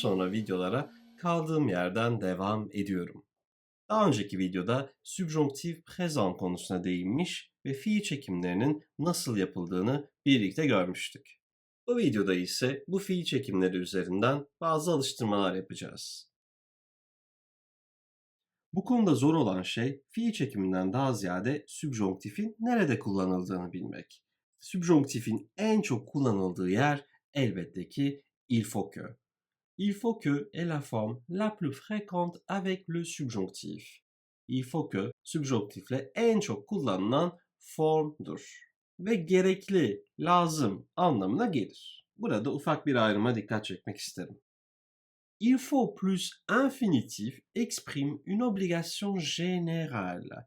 sonra videolara kaldığım yerden devam ediyorum. Daha önceki videoda subjonktif présent konusuna değinmiş ve fiil çekimlerinin nasıl yapıldığını birlikte görmüştük. Bu videoda ise bu fiil çekimleri üzerinden bazı alıştırmalar yapacağız. Bu konuda zor olan şey fiil çekiminden daha ziyade subjonktifin nerede kullanıldığını bilmek. Subjonktifin en çok kullanıldığı yer elbette ki il faut. Il faut que est la forme la plus fréquente avec le subjonctif. Il faut que subjonktifle en çok kullanılan formdur. Ve gerekli, lazım anlamına gelir. Burada ufak bir ayrıma dikkat çekmek isterim. Il faut plus infinitif exprime une obligation générale.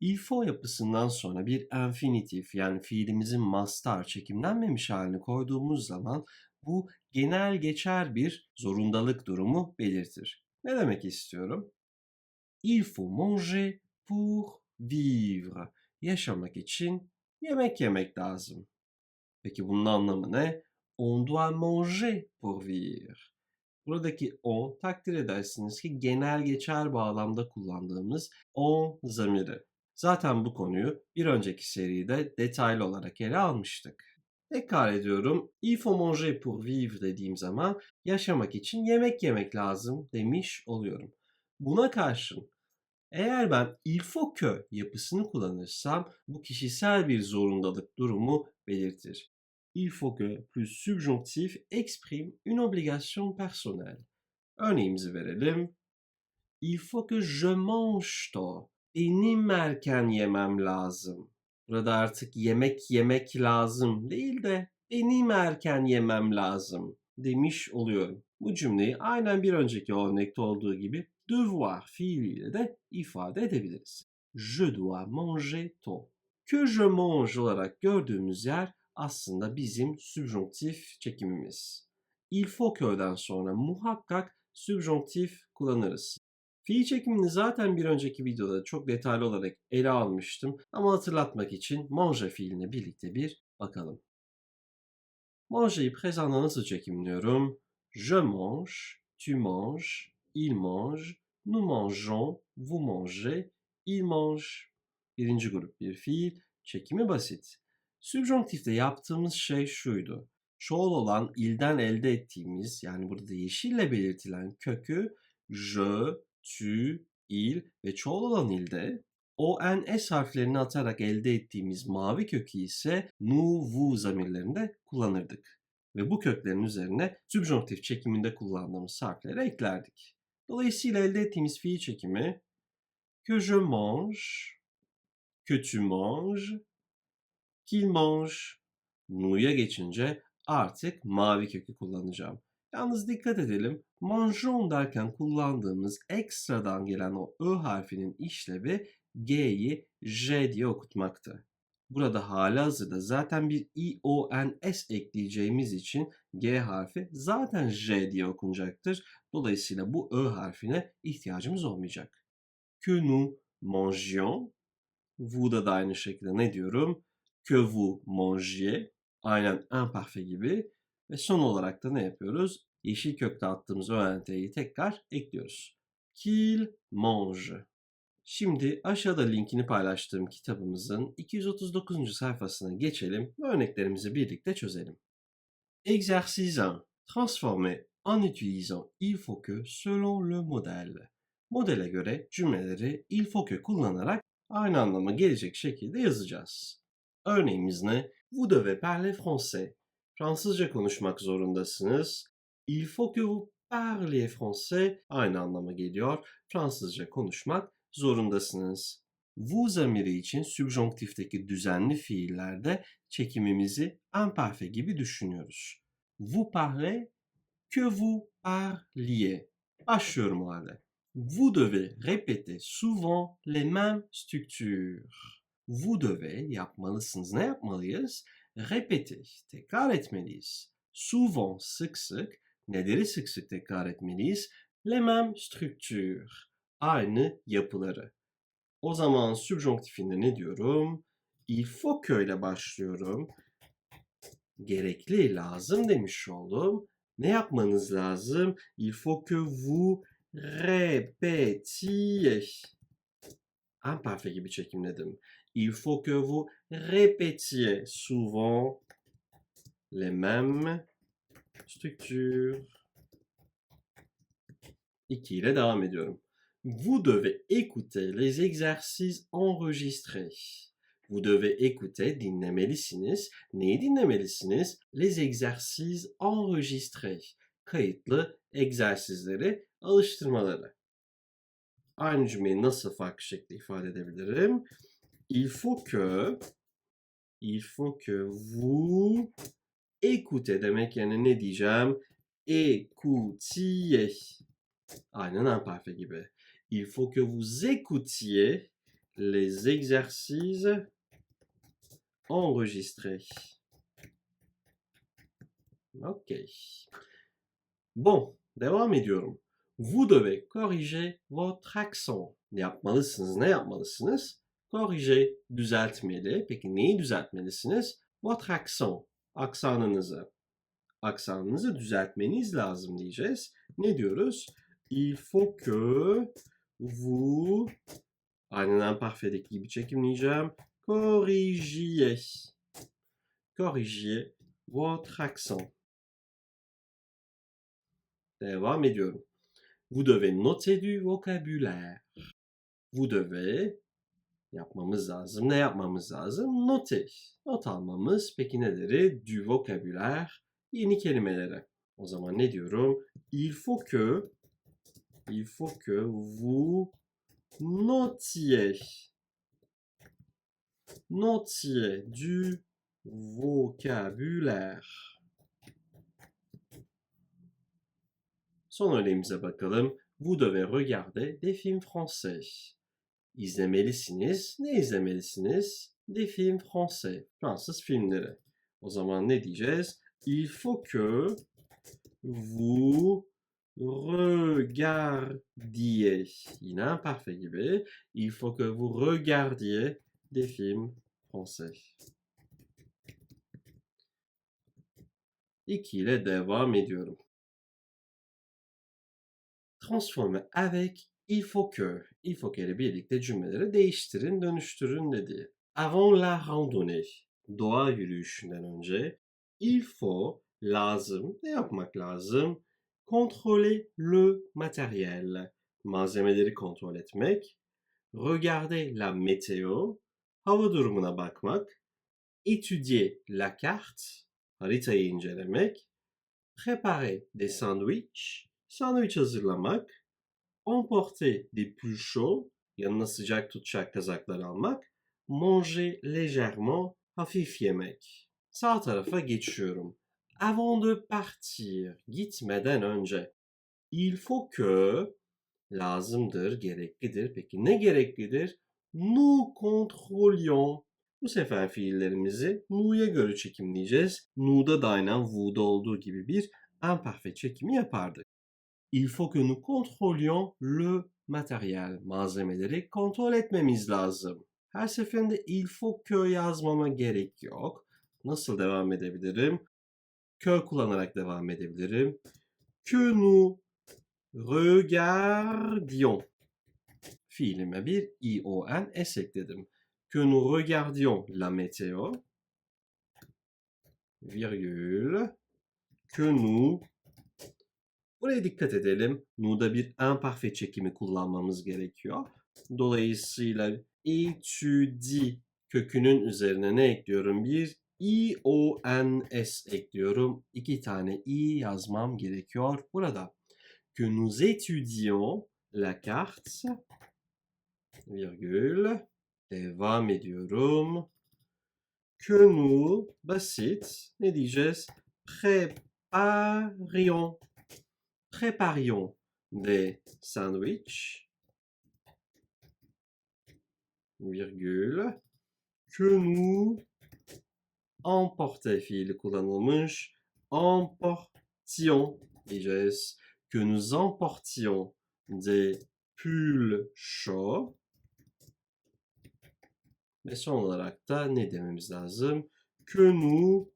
Il faut yapısından sonra bir infinitif yani fiilimizin mastar çekimlenmemiş halini koyduğumuz zaman bu genel geçer bir zorundalık durumu belirtir. Ne demek istiyorum? Il faut manger pour vivre. Yaşamak için yemek yemek lazım. Peki bunun anlamı ne? On doit manger pour vivre. Buradaki on takdir edersiniz ki genel geçer bağlamda kullandığımız on zamiri. Zaten bu konuyu bir önceki seride detaylı olarak ele almıştık. Tekrar ediyorum. Il faut manger pour vivre dediğim zaman yaşamak için yemek yemek lazım demiş oluyorum. Buna karşın eğer ben il faut que yapısını kullanırsam bu kişisel bir zorundalık durumu belirtir. Il faut que plus subjonctif exprime une obligation personnelle. Örneğimizi verelim. Il faut que je mange tôt. Benim erken yemem lazım. Burada artık yemek yemek lazım değil de benim erken yemem lazım demiş oluyorum. Bu cümleyi aynen bir önceki örnekte olduğu gibi devoir fiiliyle de ifade edebiliriz. Je dois manger tôt. Que je mange olarak gördüğümüz yer aslında bizim subjonktif çekimimiz. Il faut qu'den sonra muhakkak subjonktif kullanırız. Fiil çekimini zaten bir önceki videoda çok detaylı olarak ele almıştım ama hatırlatmak için manger fiiline birlikte bir bakalım. Manger'ı présent'da nasıl çekimliyorum? Je mange, tu manges, il mange, nous mangeons, vous mangez, il mange. Birinci grup bir fiil, çekimi basit. Subjonktifte yaptığımız şey şuydu. Çoğul olan ilden elde ettiğimiz yani burada yeşille belirtilen kökü je, tu, il ve çoğul olan ilde o, n, s harflerini atarak elde ettiğimiz mavi kökü ise nu, vu zamirlerinde kullanırdık. Ve bu köklerin üzerine subjonktif çekiminde kullandığımız harfleri eklerdik. Dolayısıyla elde ettiğimiz fiil çekimi que je mange, que tu manges, qu'il mange. Nu'ya geçince artık mavi kökü kullanacağım. Yalnız dikkat edelim. Manjon derken kullandığımız ekstradan gelen o ö harfinin işlevi G'yi J diye okutmaktı. Burada hali hazırda zaten bir I, O, N, S ekleyeceğimiz için G harfi zaten J diye okunacaktır. Dolayısıyla bu Ö harfine ihtiyacımız olmayacak. Que nous mangions. Vou'da da aynı şekilde ne diyorum? Que vous mangiez. Aynen imparfait gibi. Ve son olarak da ne yapıyoruz? Yeşil kökte attığımız öğrentiyi tekrar ekliyoruz. Qu'il mange. Şimdi aşağıda linkini paylaştığım kitabımızın 239. sayfasına geçelim ve örneklerimizi birlikte çözelim. Exercice 1. Transformer en utilisant il faut que selon le modèle. Modele göre cümleleri il faut que kullanarak aynı anlama gelecek şekilde yazacağız. Örneğimiz ne? Vous devez parler français. Fransızca konuşmak zorundasınız. Il faut que vous parliez français aynı anlama geliyor. Fransızca konuşmak zorundasınız. Vous zamiri için subjonktifteki düzenli fiillerde çekimimizi imparfait gibi düşünüyoruz. Vous parlez, que vous parliez. Başlıyorum o halde. Vous devez répéter souvent les mêmes structures. Vous devez yapmalısınız. Ne yapmalıyız? Répéter, tekrar etmeliyiz. Souvent, sık sık. Neleri sık sık tekrar etmeliyiz? Les mêmes structures aynı yapıları. O zaman subjonktifinde ne diyorum? Il faut que ile başlıyorum. Gerekli, lazım demiş oldum. ne yapmanız lazım? Il faut que vous répétiez. Imparfait gibi çekimledim. Il faut que vous répétiez souvent les mêmes structures. 2 ile devam ediyorum. Vous devez écouter les exercices enregistrés. Vous devez écouter, dinlemelisiniz. Neyi dinlemelisiniz? Les exercices enregistrés. Kayıtlı egzersizleri, alıştırmaları. Aynı cümleyi nasıl farklı şekilde ifade edebilirim? Il faut que il faut que vous écoutez demek yerine ne diyeceğim? Écoutiez. Aynen imparfait gibi. Il faut que vous écoutiez les exercices enregistrés. Ok. Bon, devam ediyorum. Vous devez corriger votre accent. Ne yapmalısınız? Ne yapmalısınız? Corriger, düzeltmeli. Peki neyi düzeltmelisiniz? Votre accent, aksanınızı. Aksanınızı düzeltmeniz lazım diyeceğiz. Ne diyoruz? Il faut que vous aynen imparfait'deki gibi çekimleyeceğim. Corrigiez. Corrigiez votre accent. Devam ediyorum. Vous devez noter du vocabulaire. Vous devez yapmamız lazım. Ne yapmamız lazım? Noter. Not almamız. Peki neleri? Du vocabulaire. Yeni kelimeleri. O zaman ne diyorum? Il faut que il faut que vous notiez notiez du vocabulaire. Son örneğimize bakalım. Vous devez regarder des films français. İzlemelisiniz. Ne izlemelisiniz? Des films français. Fransız filmleri. O zaman ne diyeceğiz? Il faut que vous regardiez. Yine imparfait gibi. Il faut que vous regardiez des films français. 2 ile devam ediyorum. Transforme avec faut que ile birlikte cümleleri değiştirin, dönüştürün dedi. Avant la randonnée. Doğa yürüyüşünden önce il faut lazım. Ne yapmak lazım? Contrôler le matériel. Malzemeleri kontrol etmek. Regarder la météo. Hava durumuna bakmak. Étudier la carte. Haritayı incelemek. Préparer des sandwichs. Sandviç hazırlamak. Emporter des pulls chauds. Yanına sıcak tutacak kazaklar almak. Manger légèrement. Hafif yemek. Sağ tarafa geçiyorum. Avant de partir. Gitmeden önce. Il faut que. Lazımdır, gereklidir. Peki ne gereklidir? Nous contrôlions. Bu sefer fiillerimizi nu'ya göre çekimleyeceğiz. Nu'da da aynen vu'da olduğu gibi bir imparfait çekimi yapardık. Il faut que nous contrôlions le matériel. Malzemeleri kontrol etmemiz lazım. Her seferinde il faut que yazmama gerek yok. Nasıl devam edebilirim? Que kullanarak devam edebilirim. Que nous regardions. Fiilime bir ion s ekledim. Que nous regardions la météo. Virgule. Que nous Buraya dikkat edelim. Nu'da bir imparfait çekimi kullanmamız gerekiyor. Dolayısıyla étudie kökünün üzerine ne ekliyorum? Bir ions ekliyorum. İki tane i yazmam gerekiyor burada. Que nous étudions la carte. Virgule. Devam ediyorum. Que nous basit. Ne diyeceğiz? Préparions préparions des sandwichs, virgule, que nous emportait fiil kullanılmış, emportions diyeceğiz, que nous emportions des pulls chauds. Ve son olarak da ne dememiz lazım? Que nous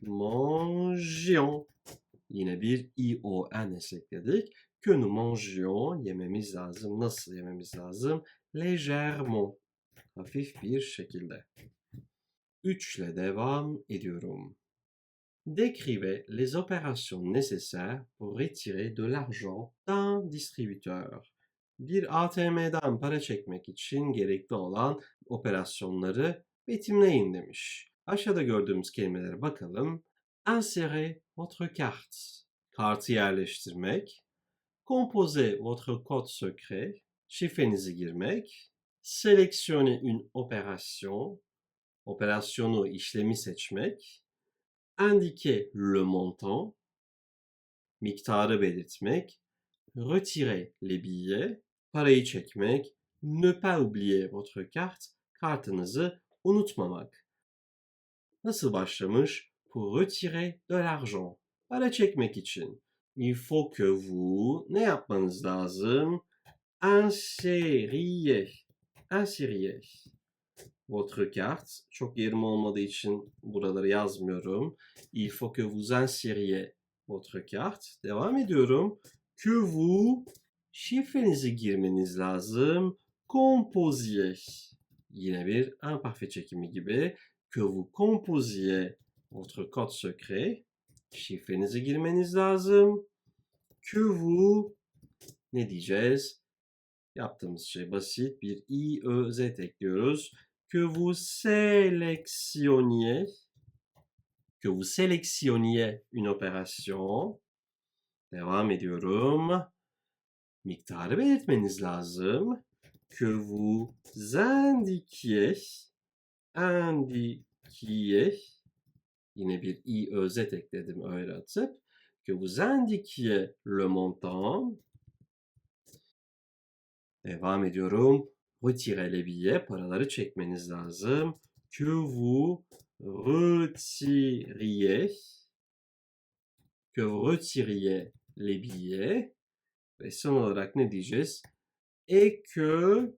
mangions Yine bir ions ekledik. Que nous mangions yememiz lazım. Nasıl yememiz lazım? Légèrement. Hafif bir şekilde. 3 ile devam ediyorum. Décrivez les opérations nécessaires pour retirer de l'argent d'un distributeur. Bir ATM'den para çekmek için gerekli olan operasyonları betimleyin demiş. Aşağıda gördüğümüz kelimelere bakalım. Insérer votre carte. Kartı yerleştirmek. Composer votre code secret. Şifrenizi girmek. Sélectionner une opération. Operasyonu, işlemi seçmek. Indiquer le montant. Miktarı belirtmek. Retirer les billets. Parayı çekmek. Ne pas oublier votre carte. Kartınızı unutmamak. Nasıl başlamış? Pour retirer de l'argent. Para çekmek için. Il faut que vous ne yapmanız lazım? Insériez. Insériez. Votre carte. Çok yerim olmadığı için buraları yazmıyorum. Il faut que vous insériez votre carte. Devam ediyorum. Que vous şifrenizi girmeniz lazım. Composiez. Yine bir imparfait çekimi gibi. Que vous composiez votre code secret. Şifrenizi girmeniz lazım. Que ne diyeceğiz? Yaptığımız şey basit. Bir i, ö, z ekliyoruz. Que vous sélectionniez que vous sélectionniez une opération. Devam ediyorum. Miktarı belirtmeniz lazım. Que vous indiquiez indiquiez Yine bir i öz ekledim öyle atıp. Que vous indiquiez le montant. Devam ediyorum. Retirez les billets. Paraları çekmeniz lazım. Que vous retiriez. Que vous retiriez les billets. Ve son olarak ne diyeceğiz? Et que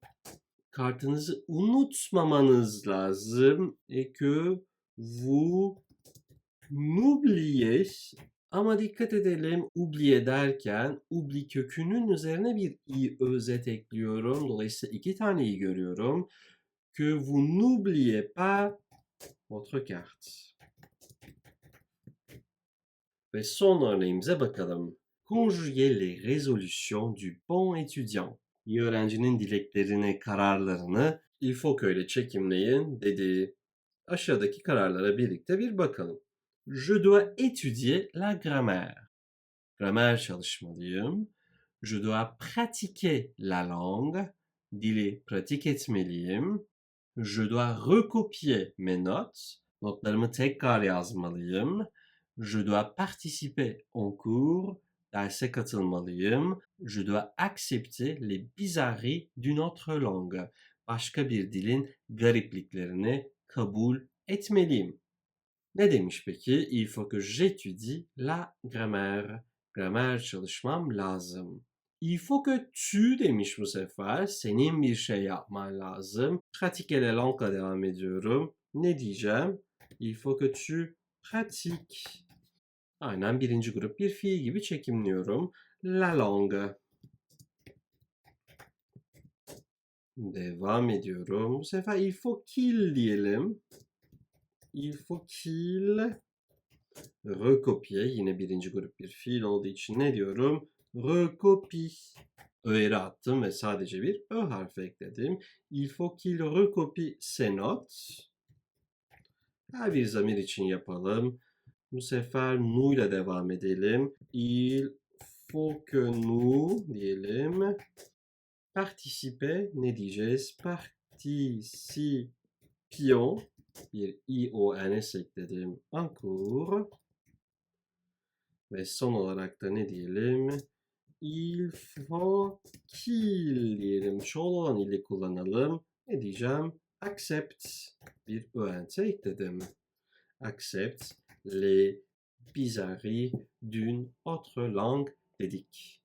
kartınızı unutmamanız lazım. Et que vous n'oubliez ama dikkat edelim oublier derken oubli kökünün üzerine bir i özet ekliyorum. Dolayısıyla iki tane i görüyorum. Que vous n'oubliez pas votre carte. Ve son örneğimize bakalım. Conjuguer les résolutions du bon étudiant. İyi öğrencinin dileklerini, kararlarını il faut que ile çekimleyin dedi. Aşağıdaki kararlara birlikte bir bakalım. Je dois étudier la grammaire. Gramer çalışmalıyım. Je dois pratiquer la langue. Dili pratik etmeliyim. Je dois recopier mes notes. Notlarımı tekrar yazmalıyım. Je dois participer en cours. Derse katılmalıyım. Je dois accepter les bizarreries d'une autre langue. Başka bir dilin garipliklerini kabul etmeliyim. Ne demiş peki? Il faut que j'étudie la grammaire. Gramer çalışmam lazım. Il faut que tu demiş bu sefer. Senin bir şey yapman lazım. Pratiquer la langue'la devam ediyorum. Ne diyeceğim? Il faut que tu pratiques. Aynen birinci grup bir fiil gibi çekimliyorum. La langue. Devam ediyorum. Bu sefer il faut qu'il diyelim. Il faut qu'il recopie. Yine birinci grup bir fiil olduğu için ne diyorum? Recopie. Ö'leri attım ve sadece bir Ö harfi ekledim. Il faut qu'il recopie ses notes. Her bir zamir için yapalım. Bu sefer nous ile devam edelim. Il faut que nous diyelim. Participer ne diyeceğiz? Participions. Bir ions ekledim. Cours. Ve son olarak da ne diyelim? Il faut qu'il diyelim. Çoğul olan ili kullanalım. Ne diyeceğim? Accept. Bir öğrenti ekledim. Accept les bizarreries d'une autre langue dedik.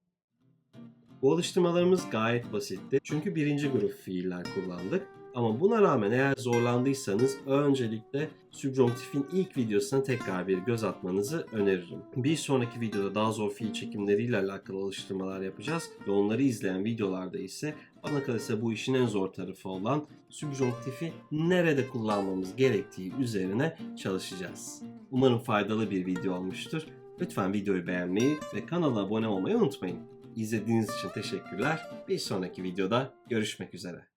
Bu alıştırmalarımız gayet basitti. Çünkü birinci grup fiiller kullandık. Ama buna rağmen eğer zorlandıysanız öncelikle Subjunctif'in ilk videosuna tekrar bir göz atmanızı öneririm. Bir sonraki videoda daha zor fiil çekimleriyle alakalı alıştırmalar yapacağız ve onları izleyen videolarda ise bana kalırsa bu işin en zor tarafı olan Subjunctif'i nerede kullanmamız gerektiği üzerine çalışacağız. Umarım faydalı bir video olmuştur. Lütfen videoyu beğenmeyi ve kanala abone olmayı unutmayın. İzlediğiniz için teşekkürler. Bir sonraki videoda görüşmek üzere.